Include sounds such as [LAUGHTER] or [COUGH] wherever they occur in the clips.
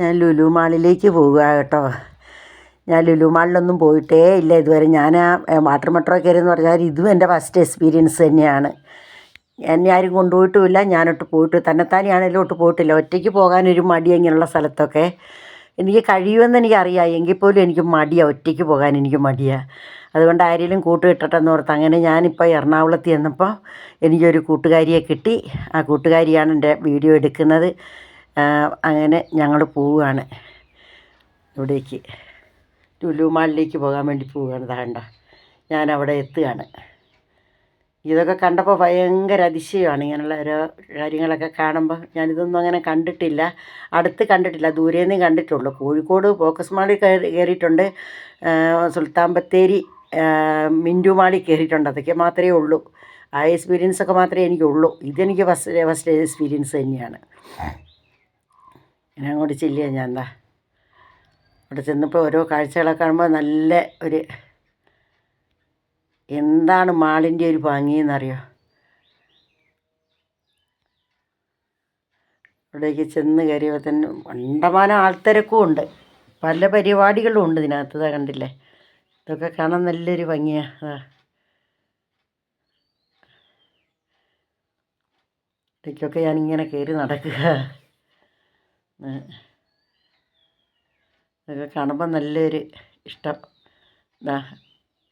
ഞാൻ ലുലു മാളിലേക്ക് പോവുക കേട്ടോ. ഞാൻ ലുലു മാളിലൊന്നും പോയിട്ടേ ഇല്ല ഇതുവരെ. ഞാൻ ആ വാട്ടർ മെട്രോ കയറിയെന്ന് പറഞ്ഞാൽ ഇതും എന്റെ ഫസ്റ്റ് എക്സ്പീരിയൻസ് തന്നെയാണ്. എന്നെ ആരും കൊണ്ടുപോയിട്ടുമില്ല. ഞാനൊട്ട് പോയിട്ട് തന്നെത്താനെയാണെങ്കിലും ഒട്ട് പോയിട്ടില്ല. ഒറ്റയ്ക്ക് പോകാനൊരു മടി അങ്ങനെയുള്ള സ്ഥലത്തൊക്കെ എനിക്ക് കഴിയുമെന്ന് എനിക്കറിയാം. എങ്കിൽ പോലും എനിക്ക് മടിയാണ് ഒറ്റയ്ക്ക് പോകാൻ എനിക്ക് മടിയാണ് അതുകൊണ്ട് ആരെങ്കിലും കൂട്ട് കിട്ടട്ടെന്ന് ഓർത്ത് അങ്ങനെ ഞാനിപ്പോൾ എറണാകുളത്ത് ചെന്നപ്പോൾ എനിക്കൊരു കൂട്ടുകാരിയെ കിട്ടി. ആ കൂട്ടുകാരിയാണ് എന്റെ വീഡിയോ എടുക്കുന്നത്. അങ്ങനെ ഞങ്ങൾ പോവുകയാണ്. ഇവിടേക്ക്. ലുലു മാളിലേക്ക് പോകാൻ വേണ്ടി പോവുകയാണ്. താണ്ട ഞാൻ അവിടെ എത്തുകയാണ്. ഇതൊക്കെ കണ്ടപ്പോൾ ഭയങ്കര അതിശയമാണ്. ഇങ്ങനെയുള്ള ഓരോ കാര്യങ്ങളൊക്കെ കാണുമ്പോൾ ഞാനിതൊന്നും അങ്ങനെ കണ്ടിട്ടില്ല. അടുത്ത് കണ്ടിട്ടില്ല. ദൂരെ നിന്ന് കണ്ടിട്ടുള്ളൂ. കോഴിക്കോട് ഫോക്കസ് മാളിൽ കയറി കയറിയിട്ടുണ്ട്. സുൽത്താൻ ബത്തേരി മിന്റു മാളിൽ കയറിയിട്ടുണ്ട്. അതൊക്കെ മാത്രമേ ഉള്ളൂ. ആ എക്സ്പീരിയൻസൊക്കെ മാത്രമേ എനിക്കുള്ളൂ. ഇതെനിക്ക് ഫസ്റ്റ് ഫസ്റ്റ് എക്സ്പീരിയൻസ് തന്നെയാണ്. ഞാൻ അങ്ങോട്ട് ചെല്ലുക ഞാൻ എന്താ അവിടെ ചെന്നപ്പോൾ ഓരോ കാഴ്ചകളൊക്കെ കാണുമ്പോൾ നല്ല ഒരു എന്താണ് മാളിന്റെ ഒരു ഭംഗിയെന്നറിയോ അവിടേക്ക് ചെന്ന് കയറിയപ്പോൾ തന്നെ വണ്ടമാനം ആൾത്തിരക്കും ഉണ്ട്. പല പരിപാടികളും ഉണ്ട് ഇതിനകത്ത് ഇതാ കണ്ടില്ലേ? ഇതൊക്കെ കാണാൻ നല്ലൊരു ഭംഗിയാണ് അതാ ഇടയ്ക്കൊക്കെ ഞാനിങ്ങനെ കയറി നടക്കുക. ഇതൊക്കെ കാണുമ്പോൾ നല്ലൊരു ഇഷ്ടം. എന്താ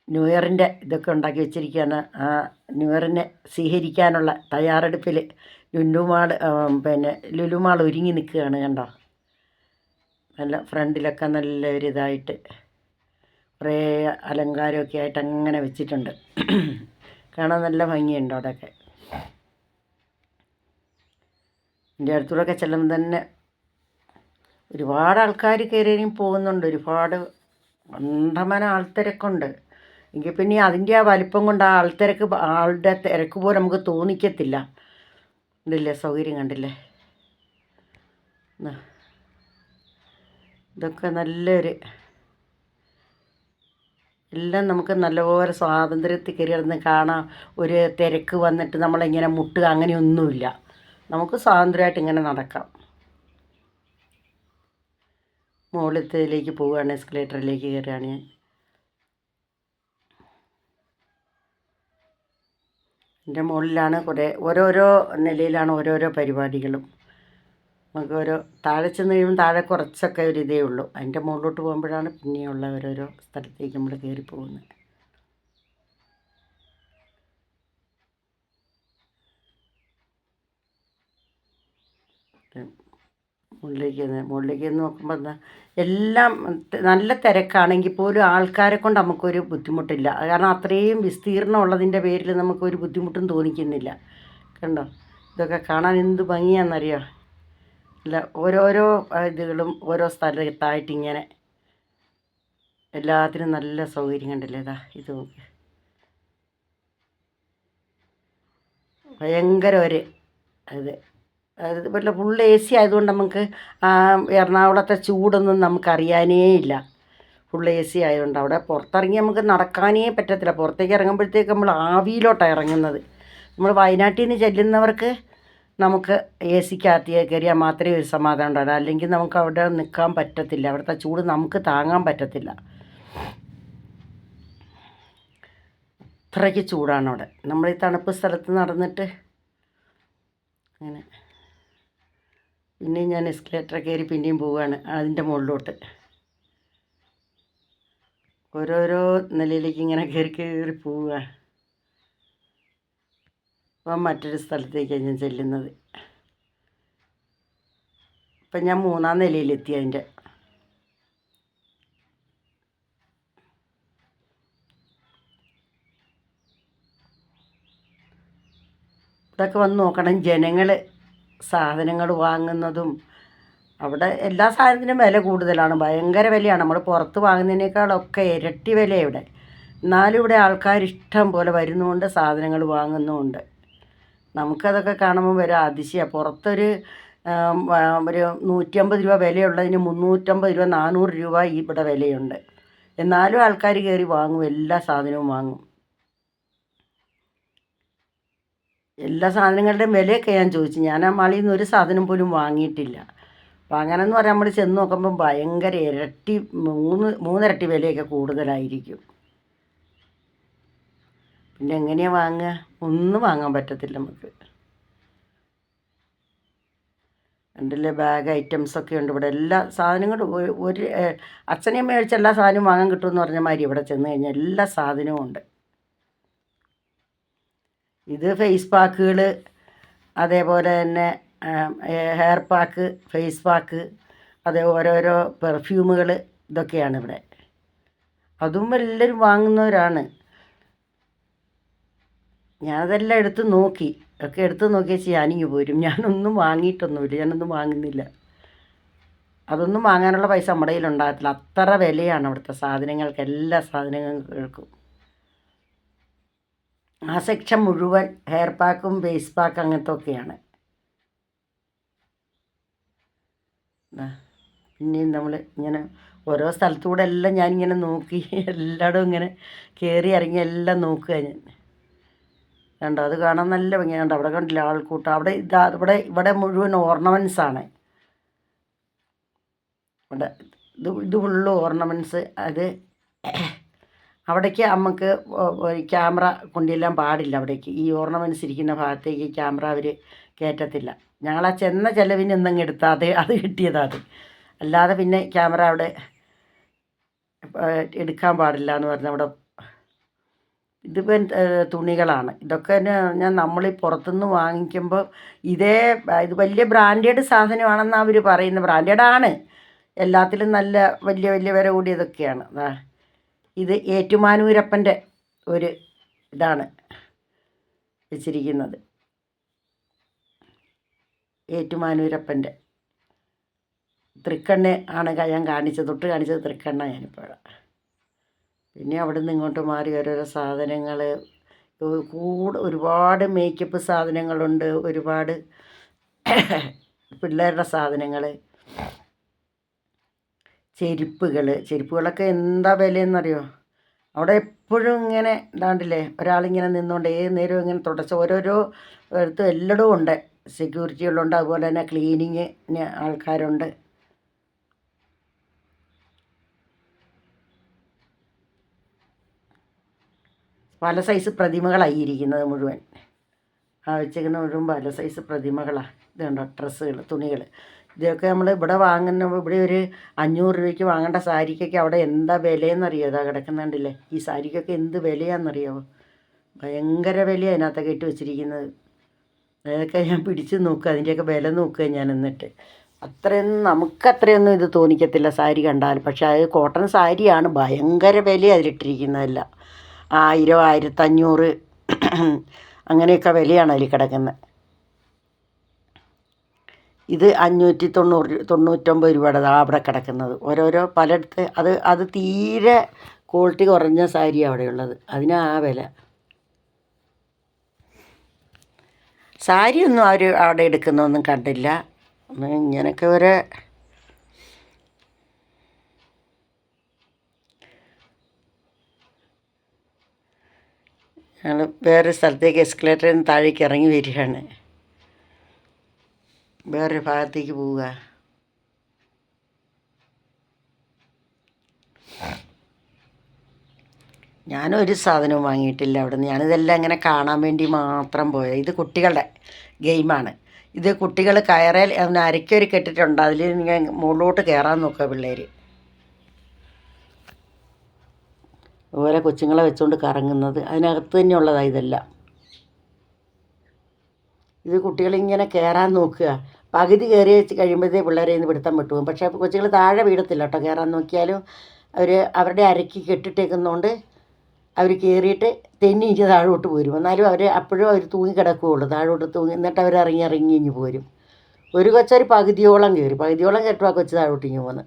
ന്യൂ ഇയറിന്റെ ഇതൊക്കെ ഉണ്ടാക്കി വെച്ചിരിക്കുകയാണ് ആ ന്യൂ ഇയറിനെ സ്വീകരിക്കാനുള്ള തയ്യാറെടുപ്പിൽ ലുലുമാൾ പിന്നെ ലുലുമാൾ ഒരുങ്ങി നിൽക്കുകയാണ് കണ്ടോ? നല്ല ഫ്രണ്ടിലൊക്കെ നല്ല ഒരു ഇതായിട്ട് കുറേ അലങ്കാരമൊക്കെ ആയിട്ട് അങ്ങനെ വെച്ചിട്ടുണ്ട്. കാണാൻ നല്ല ഭംഗിയുണ്ട് അവിടെയൊക്കെ. എന്റെ അടുത്തൂടെയൊക്കെ ചെല്ലുമ്പോൾ തന്നെ ഒരുപാട് ആൾക്കാർ കയറിയും പോകുന്നുണ്ട്. ഒരുപാട് കണ്ടമാനം ആൾത്തിരക്കുണ്ട്. എങ്കിൽ പിന്നെ അതിന്റെ ആ വലിപ്പം കൊണ്ട് ആ ആൾത്തിരക്ക് ആളുടെ തിരക്ക് പോലും നമുക്ക് തോന്നിക്കത്തില്ല. കണ്ടില്ലേ സൗകര്യം കണ്ടില്ലേ. ഇതൊക്കെ നല്ലൊരു എല്ലാം നമുക്ക് നല്ലപോലെ സ്വാതന്ത്ര്യത്തിൽ കയറി കിടന്ന് കാണാം. ഒരു തിരക്ക് വന്നിട്ട് നമ്മളിങ്ങനെ മുട്ടുക അങ്ങനെയൊന്നുമില്ല. നമുക്ക് സ്വാതന്ത്ര്യമായിട്ട് ഇങ്ങനെ നടക്കാം. മുകളിലത്തേലേക്ക് പോവുകയാണ് എസ്കലേറ്ററിലേക്ക് കയറുകയാണ് ഞാൻ. എന്റെ മുകളിലാണ് കുറേ ഓരോരോ നിലയിലാണ് ഓരോരോ പരിപാടികളും. നമുക്ക് ഓരോ താഴെ ചെന്ന് കഴിയുമ്പോൾ താഴെ കുറച്ചൊക്കെ ഒരു ഇതേ ഉള്ളൂ. അതിന്റെ മുകളിലോട്ട് പോകുമ്പോഴാണ് പിന്നെയുള്ള ഓരോരോ സ്ഥലത്തേക്ക് നമ്മൾ കയറി പോകുന്നത് മുകളിലേക്ക് മുകളിലേക്ക് നോക്കുമ്പോൾ എന്താ എല്ലാം നല്ല തിരക്കാണെങ്കിൽ പോലും ആൾക്കാരെ കൊണ്ട് നമുക്കൊരു ബുദ്ധിമുട്ടില്ല. കാരണം അത്രയും വിസ്തീർണം ഉള്ളതിന്റെ പേരിൽ നമുക്കൊരു ബുദ്ധിമുട്ടും തോന്നിക്കുന്നില്ല. കണ്ടോ? ഇതൊക്കെ കാണാൻ എന്ത് ഭംഗിയാണെന്നറിയോ? അല്ല ഓരോരോ ഇതുകളും ഓരോ സ്ഥലത്തായിട്ട് ഇങ്ങനെ എല്ലാത്തിനും നല്ല സൗകര്യം കണ്ടില്ലേ? ഇതാ ഇത് നോക്കി. ഭയങ്കര ഒരു അത് വല്ല ഫുൾ എ സി ആയതുകൊണ്ട് നമുക്ക് എറണാകുളത്തെ ചൂടൊന്നും നമുക്കറിയാനേ ഇല്ല. ഫുൾ എ സി ആയതുകൊണ്ട് അവിടെ പുറത്തിറങ്ങി നമുക്ക് നടക്കാനേ പറ്റത്തില്ല. പുറത്തേക്ക് ഇറങ്ങുമ്പോഴത്തേക്ക് നമ്മൾ ആവിയിലോട്ടാണ് ഇറങ്ങുന്നത്. നമ്മൾ വയനാട്ടിൽ നിന്ന് ചെല്ലുന്നവർക്ക് നമുക്ക് എ സിക്കകത്ത് കയറിയാൽ മാത്രമേ ഒരു സമാധാനം ഉണ്ടാവുക അല്ലെങ്കിൽ നമുക്ക് അവിടെ നിൽക്കാൻ പറ്റത്തില്ല. അവിടുത്തെ ചൂട് നമുക്ക് താങ്ങാൻ പറ്റത്തില്ല. അത്രയ്ക്ക് ചൂടാണ് അവിടെ. നമ്മൾ ഈ തണുപ്പ് സ്ഥലത്ത് നടന്നിട്ട് അങ്ങനെ പിന്നെയും ഞാൻ എസ്കലേറ്റർ കയറി പിന്നെയും പോവുകയാണ് അതിന്റെ മുകളിലോട്ട്. ഓരോരോ നിലയിലേക്ക് ഇങ്ങനെ കയറി കയറി പോവുക. അപ്പം മറ്റൊരു സ്ഥലത്തേക്കാണ് ഞാൻ ചെല്ലുന്നത്. ഇപ്പം ഞാൻ മൂന്നാം നിലയിലെത്തി അതിന്റെ. ഇതൊക്കെ വന്ന് നോക്കണം ജനങ്ങൾ സാധനങ്ങൾ വാങ്ങുന്നതും അവിടെ എല്ലാ സാധനത്തിനും വില കൂടുതലാണ്. ഭയങ്കര വിലയാണ്. നമ്മൾ പുറത്ത് വാങ്ങുന്നതിനേക്കാളൊക്കെ ഇരട്ടി വില ഇവിടെ. എന്നാലും ഇവിടെ ആൾക്കാർ ഇഷ്ടം പോലെ വരുന്നുമുണ്ട് സാധനങ്ങൾ വാങ്ങുന്നുമുണ്ട്. നമുക്കതൊക്കെ കാണുമ്പോൾ വരെ അതിശയമാണ് പുറത്തൊരു ഒരു നൂറ്റമ്പത് രൂപ വിലയുള്ളതിന് മുന്നൂറ്റമ്പത് രൂപ നാനൂറ് രൂപ ഇവിടെ വിലയുണ്ട്. എന്നാലും ആൾക്കാർ കയറി വാങ്ങും എല്ലാ സാധനവും വാങ്ങും. എല്ലാ സാധനങ്ങളുടെയും വിലയൊക്കെ ഞാൻ ചോദിച്ചു. ഞാൻ ആ മാളിയിൽ നിന്ന് ഒരു സാധനം പോലും വാങ്ങിയിട്ടില്ല. വാങ്ങാനെന്ന് പറയാൻ നമ്മൾ ചെന്ന് നോക്കുമ്പം ഭയങ്കര ഇരട്ടി മൂന്ന് മൂന്നിരട്ടി വിലയൊക്കെ കൂടുതലായിരിക്കും. പിന്നെ എങ്ങനെയാണ് വാങ്ങുക? ഒന്നും വാങ്ങാൻ പറ്റത്തില്ല നമുക്ക്. കണ്ടില്ലേ? ബാഗ് ഐറ്റംസ് ഒക്കെ ഉണ്ട് ഇവിടെ. എല്ലാ സാധനങ്ങളും ഒരു അച്ഛനെയും മേടിച്ച എല്ലാ സാധനവും വാങ്ങാൻ കിട്ടുമെന്ന് പറഞ്ഞ മാതിരി ഇവിടെ ചെന്ന് കഴിഞ്ഞാൽ എല്ലാ സാധനവും ഉണ്ട്. ഇത് ഫേസ് പാക്കുകൾ അതേപോലെ തന്നെ ഹെയർ പാക്ക് ഫേസ് പാക്ക് അതേ ഓരോരോ പെർഫ്യൂമുകൾ ഇതൊക്കെയാണ് ഇവിടെ. അതും എല്ലാവരും വാങ്ങുന്നവരാണ്. ഞാനതെല്ലാം എടുത്ത് നോക്കി. ഒക്കെ എടുത്ത് നോക്കിയാൽ ഞാനിങ്ങ് പോരും. ഞാനൊന്നും വാങ്ങിയിട്ടൊന്നുമില്ല. ഞാനൊന്നും വാങ്ങുന്നില്ല. അതൊന്നും വാങ്ങാനുള്ള പൈസ നമ്മുടെ കയ്യിൽ ഉണ്ടാകത്തില്ല അത്ര വിലയാണ് അവിടുത്തെ സാധനങ്ങൾക്ക് എല്ലാ സാധനങ്ങൾക്കും. ആ സെക്ഷൻ മുഴുവൻ ഹെയർ പാക്കും ബേസ് പാക്ക് അങ്ങനത്തെ ഒക്കെയാണ് പിന്നെയും നമ്മൾ ഇങ്ങനെ ഓരോ സ്ഥലത്തൂടെ എല്ലാം ഞാനിങ്ങനെ നോക്കി എല്ലായിടും ഇങ്ങനെ കയറി ഇറങ്ങി എല്ലാം നോക്കുക ഞാൻ. കണ്ടോ അത് കാണാൻ നല്ല ഭംഗിയാണ് അവിടെ കണ്ടില്ല ആൾക്കൂട്ടം? അവിടെ ഇതാ ഇവിടെ ഇവിടെ മുഴുവൻ ഓർണമെന്റ്സ് ആണ്. ഇവിടെ ഇത് ഇത് ഫുള്ള് ഓർണമെന്റ്സ് അത് അവിടേക്ക് നമുക്ക് ക്യാമറ കൊണ്ടെല്ലാം പാടില്ല അവിടേക്ക്. ഈ ഓർണമെന്റ്സ് ഇരിക്കുന്ന ഭാഗത്തേക്ക് ക്യാമറ അവർ കയറ്റത്തില്ല ഞങ്ങൾ ആ ചെന്ന ചിലവിന് എന്തെങ്കിലും എടുത്താൽ അത് അത് അല്ലാതെ പിന്നെ ക്യാമറ അവിടെ എടുക്കാൻ പാടില്ല എന്ന് പറഞ്ഞാൽ അവിടെ ഇതിപ്പം തുണികളാണ്. ഇതൊക്കെ ഞാൻ നമ്മൾ പുറത്തുനിന്ന് വാങ്ങിക്കുമ്പോൾ ഇതേ ഇത് വലിയ ബ്രാൻഡഡ് സാധനമാണെന്നാണ് അവർ പറയുന്നത്. ബ്രാൻഡഡ് ആണ് എല്ലാത്തിലും നല്ല വലിയ വലിയ വില കൂടിയതൊക്കെയാണ്. ഇത് ഏറ്റുമാനൂരപ്പന്റെ ഒരു ഇതാണ് വെച്ചിരിക്കുന്നത്. ഏറ്റുമാനൂരപ്പന്റെ. തൃക്കണ്ണ ആണ് ഞാൻ കാണിച്ചത് തൊട്ട് കാണിച്ചത് തൃക്കണ്ണ ഞാനിപ്പോൾ പിന്നെ അവിടെ നിന്ന് ഇങ്ങോട്ട് മാറി ഓരോരോ സാധനങ്ങൾ കൂടെ ഒരുപാട് മേക്കപ്പ് സാധനങ്ങളുണ്ട് ഒരുപാട് [COUGHS] പിള്ളേരുടെ സാധനങ്ങൾ ചെരുപ്പുകൾ ചെരുപ്പുകളൊക്കെ എന്താ വിലയെന്നറിയോ? അവിടെ എപ്പോഴും ഇങ്ങനെ ഇതാണ്ടില്ലേ? ഒരാളിങ്ങനെ നിന്നുകൊണ്ട് ഏത് നേരവും ഇങ്ങനെ തുടച്ച് ഓരോരോ ഇടത്തും എല്ലായിടവും ഉണ്ട്. സെക്യൂരിറ്റികളുണ്ട് അതുപോലെ തന്നെ ക്ലീനിങ്ങിന് ആൾക്കാരുണ്ട്. പല സൈസ് പ്രതിമകളായി ഇരിക്കുന്നത് മുഴുവൻ. ആ വെച്ചേക്കുന്ന മുഴുവൻ പല സൈസ് പ്രതിമകളാണ് ഇതുണ്ടോ? ഡ്രസ്സുകൾ തുണികൾ ഇതൊക്കെ നമ്മൾ ഇവിടെ വാങ്ങുന്ന ഇവിടെ ഒരു അഞ്ഞൂറ് രൂപയ്ക്ക് വാങ്ങേണ്ട സാരിക്കൊക്കെ അവിടെ എന്താ വിലയെന്നറിയോ? ഇതാ കിടക്കുന്നുണ്ടല്ലേ. ഈ സാരിക്കൊക്കെ എന്ത് വിലയാണെന്നറിയാമോ ഭയങ്കര വിലയാണ് അതിനകത്തൊക്കെ ഇട്ട് വെച്ചിരിക്കുന്നത്. അതൊക്കെ ഞാൻ പിടിച്ച് നോക്കുക. അതിന്റെയൊക്കെ വില നോക്കുക ഞാൻ എന്നിട്ട്. അത്രയൊന്നും നമുക്ക് അത്രയൊന്നും ഇത് തോന്നിക്കത്തില്ല സാരി കണ്ടാൽ. പക്ഷേ അത് കോട്ടൺ സാരിയാണ് ഭയങ്കര വില അതിലിട്ടിരിക്കുന്നതല്ല. ആയിരം ആയിരത്തഞ്ഞൂറ് അങ്ങനെയൊക്കെ വിലയാണ് അതിൽ കിടക്കുന്നത്. ഇത് അഞ്ഞൂറ്റി തൊണ്ണൂറ് തൊണ്ണൂറ്റൊമ്പത് രൂപയുടെ ദാ അവിടെ കിടക്കുന്നത്. ഓരോരോ പലയിടത്ത് അത് അത് തീരെ ക്വാളിറ്റി കുറഞ്ഞ സാരിയാണ് അവിടെയുള്ളത്. അതിനാ ആ വില. സാരിയൊന്നും അവർ അവിടെ എടുക്കുന്നൊന്നും കണ്ടില്ല. ഇങ്ങനെയൊക്കെ ഒരു ഞങ്ങൾ വേറെ സ്ഥലത്തേക്ക് എസ്കലേറ്ററിൽ നിന്ന് താഴേക്ക് ഇറങ്ങി വരികയാണ്. വേറൊരു ഭാഗത്തേക്ക് പോവുക. ഞാനൊരു സാധനവും വാങ്ങിയിട്ടില്ല അവിടെ നിന്ന് ഞാനിതെല്ലാം ഇങ്ങനെ കാണാൻ വേണ്ടി മാത്രം പോയത്. ഇത് കുട്ടികളുടെ ഗെയിമാണ്. ഇത് കുട്ടികൾ കയറേൽ അവന് അരയ്ക്കൊരു കെട്ടിട്ടുണ്ട്. അതിൽ ഇങ്ങനെ മുകളിലോട്ട് കയറാൻ നോക്കുക പിള്ളേർ അതുപോലെ കൊച്ചുങ്ങളെ വെച്ചുകൊണ്ട് കറങ്ങുന്നത്. അതിനകത്ത് തന്നെയുള്ളതാണ് ഇതെല്ലാം. ഇത് കുട്ടികളിങ്ങനെ കയറാൻ നോക്കുക. പകുതി കയറി കഴിയുമ്പോഴത്തേ പിള്ളേരെ ഇന്ന് പിടുത്തം വിട്ടുപോകും. പക്ഷേ കൊച്ചുകൾ താഴെ വീഴത്തില്ല കേട്ടോ. കയറാൻ നോക്കിയാലും അവർ അവരുടെ അരക്ക് കെട്ടിട്ടേക്കുന്നതുകൊണ്ട് അവർ കയറിയിട്ട് തെന്നി ഇഞ്ച് താഴോട്ട് പോരും. എന്നാലും അവർ അപ്പോഴും അവർ തൂങ്ങി കിടക്കുകയുള്ളൂ. താഴോട്ട് തൂങ്ങി എന്നിട്ട് അവർ ഇറങ്ങി ഇറങ്ങി ഇഞ്ഞ് പോരും. ഒരു കൊച്ചൊരു പകുതിയോളം കയറി. പകുതിയോളം കയറ്റും ആ കൊച്ചു താഴോട്ട് ഇങ്ങ് പോകുന്നത്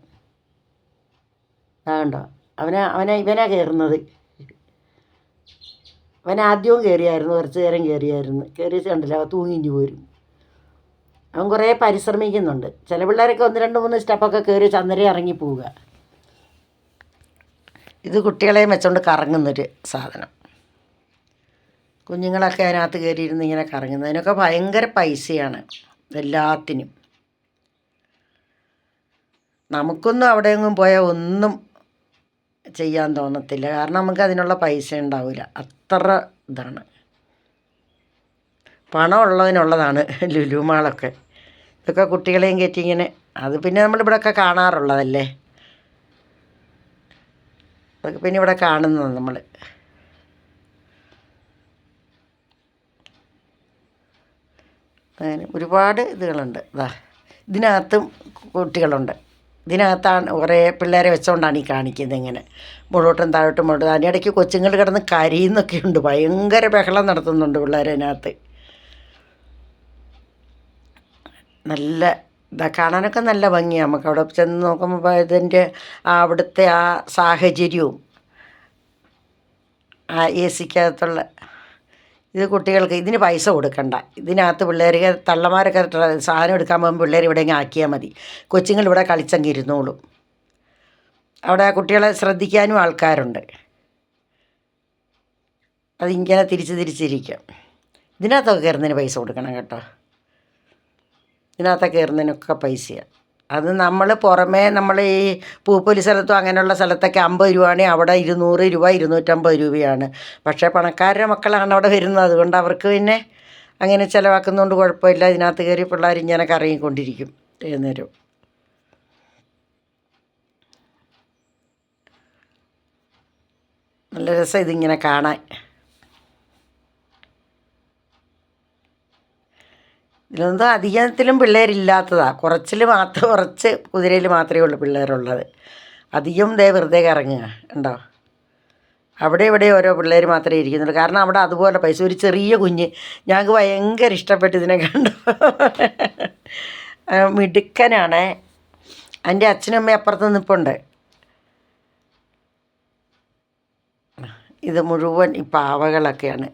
അതുകൊണ്ടോ അവനാ അവനാ ഇവനാ കയറുന്നത്. അവൻ ആദ്യവും കയറിയായിരുന്നു. കുറച്ച് നേരം കയറിയായിരുന്നു. കയറി കണ്ടില്ല? തൂങ്ങിഞ്ഞു പോരും. അവൻ കുറേ പരിശ്രമിക്കുന്നുണ്ട്. ചില പിള്ളേരൊക്കെ ഒന്ന് രണ്ട് മൂന്ന് സ്റ്റെപ്പൊക്കെ കയറി ചന്ദ്രയെ ഇറങ്ങി പോവുക. ഇത് കുട്ടികളെയും വെച്ചുകൊണ്ട് കറങ്ങുന്നൊരു സാധനം. കുഞ്ഞുങ്ങളൊക്കെ അതിനകത്ത് കയറിയിരുന്ന് ഇങ്ങനെ കറങ്ങുന്നത് അതിനൊക്കെ ഭയങ്കര പൈസയാണ് എല്ലാത്തിനും. നമുക്കൊന്നും അവിടെയെങ്ങും പോയാൽ ഒന്നും ചെയ്യാൻ തോന്നത്തില്ല. കാരണം നമുക്ക് അതിനുള്ള പൈസ ഉണ്ടാവില്ല അത്ര ഇതാണ്. പണം ലുലുമാളൊക്കെ ലുലു മാളൊക്കെ. ഇതൊക്കെ കുട്ടികളെയും കയറ്റി ഇങ്ങനെ അത് പിന്നെ നമ്മളിവിടെയൊക്കെ കാണാറുള്ളതല്ലേ? അതൊക്കെ പിന്നെ ഇവിടെ കാണുന്നത് നമ്മൾ അങ്ങനെ ഒരുപാട് ഇതുകളുണ്ട്. ഇതാ ഇതിനകത്തും കുട്ടികളുണ്ട്. ഇതിനകത്താണ് കുറേ പിള്ളേരെ വെച്ചുകൊണ്ടാണ് ഈ കാണിക്കുന്നത് ഇങ്ങനെ. മുകളോട്ടും താഴോട്ടും മുകളോട്ടും അതിനിടയ്ക്ക് കൊച്ചുങ്ങൾ കിടന്ന് കരിയെന്നൊക്കെയുണ്ട്. ഭയങ്കര ബഹളം നടത്തുന്നുണ്ട് പിള്ളേർ അതിനകത്ത്. നല്ല ഇതാ കാണാനൊക്കെ നല്ല ഭംഗിയാണ് നമുക്ക് അവിടെ ചെന്ന് നോക്കുമ്പോൾ ഇതിന്റെ അവിടുത്തെ ആ സാഹചര്യവും ആ എ സിക്കകത്തുള്ള ഇത് കുട്ടികൾക്ക് ഇതിന് പൈസ കൊടുക്കണ്ട. ഇതിനകത്ത് പിള്ളേർ തള്ളമാരൊക്കെ സാധനം എടുക്കാൻ പോകുമ്പോൾ പിള്ളേർ ഇവിടെ ആക്കിയാൽ മതി. കൊച്ചുങ്ങൾ ഇവിടെ കളിച്ചങ്ങ് ഇരുന്നോളും. അവിടെ കുട്ടികളെ ശ്രദ്ധിക്കാനും ആൾക്കാരുണ്ട്. അതിങ്ങനെ തിരിച്ച് തിരിച്ചിരിക്കും ഇതിനകത്തൊക്കെ കയറുന്നതിന് പൈസ കൊടുക്കണം കേട്ടോ. ഇതിനകത്തൊക്കെ കയറുന്നതിനൊക്കെ പൈസയാണ് അത് നമ്മൾ പുറമേ നമ്മൾ ഈ പൂപ്പൊലി സ്ഥലത്തും അങ്ങനെയുള്ള സ്ഥലത്തൊക്കെ അമ്പത് രൂപയാണെങ്കിൽ അവിടെ ഇരുന്നൂറ് രൂപ ഇരുന്നൂറ്റമ്പത് രൂപയാണ്. പക്ഷേ പണക്കാരുടെ മക്കളാണ് അവിടെ വരുന്നത്. അതുകൊണ്ട് അവർക്ക് പിന്നെ അങ്ങനെ ചിലവാക്കുന്നതുകൊണ്ട് കുഴപ്പമില്ല. ഇതിനകത്ത് കയറി പിള്ളേർ ഇങ്ങനെ കറങ്ങിക്കൊണ്ടിരിക്കും എഴുന്നേരം. നല്ല രസം ഇതിങ്ങനെ കാണാൻ. ഇതിലൊന്നും അധികത്തിലും പിള്ളേരില്ലാത്തതാണ് കുറച്ചിൽ മാത്രം കുറച്ച് കുതിരയിൽ മാത്രമേ ഉള്ളൂ പിള്ളേരുള്ളത്. അധികം ദേ വെറുതെ കറങ്ങുക ഉണ്ടോ അവിടെ ഇവിടെ ഓരോ പിള്ളേർ മാത്രമേ ഇരിക്കുന്നുള്ളൂ. കാരണം അവിടെ അതുപോലെ പൈസ ഒരു ചെറിയ കുഞ്ഞ് ഞങ്ങൾക്ക് ഭയങ്കര ഇഷ്ടപ്പെട്ടു ഇതിനെ കണ്ടു മിടുക്കനാണ് മിടുക്കനാണേ. എന്റെ അച്ഛനും അമ്മയും അപ്പുറത്ത് നിൽപ്പുണ്ട് ഇത് മുഴുവൻ ഈ പാവകളൊക്കെയാണ്.